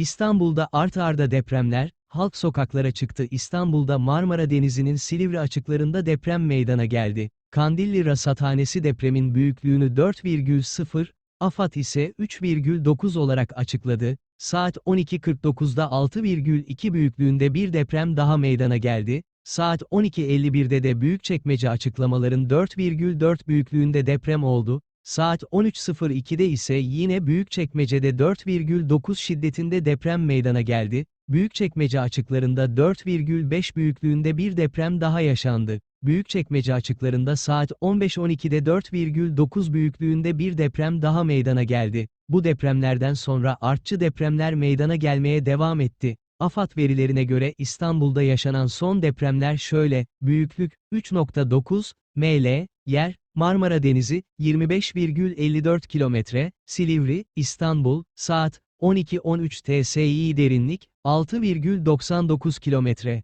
İstanbul'da art arda depremler, halk sokaklara çıktı. İstanbul'da Marmara Denizi'nin Silivri açıklarında deprem meydana geldi. Kandilli Rasathanesi depremin büyüklüğünü 4,0, AFAD ise 3,9 olarak açıkladı. Saat 12.49'da 6,2 büyüklüğünde bir deprem daha meydana geldi. Saat 12.51'de de Büyükçekmece açıklamaların 4,4 büyüklüğünde deprem oldu. Saat 13.02'de ise yine Büyükçekmece'de 4,9 şiddetinde deprem meydana geldi. Büyükçekmece açıklarında 4,5 büyüklüğünde bir deprem daha yaşandı. Büyükçekmece açıklarında saat 15.12'de 4,9 büyüklüğünde bir deprem daha meydana geldi. Bu depremlerden sonra artçı depremler meydana gelmeye devam etti. AFAD verilerine göre İstanbul'da yaşanan son depremler şöyle, büyüklük, 3.9, ML, yer, Marmara Denizi, 25,54 kilometre, Silivri, İstanbul, saat, 12.13 TSI derinlik, 6,99 kilometre.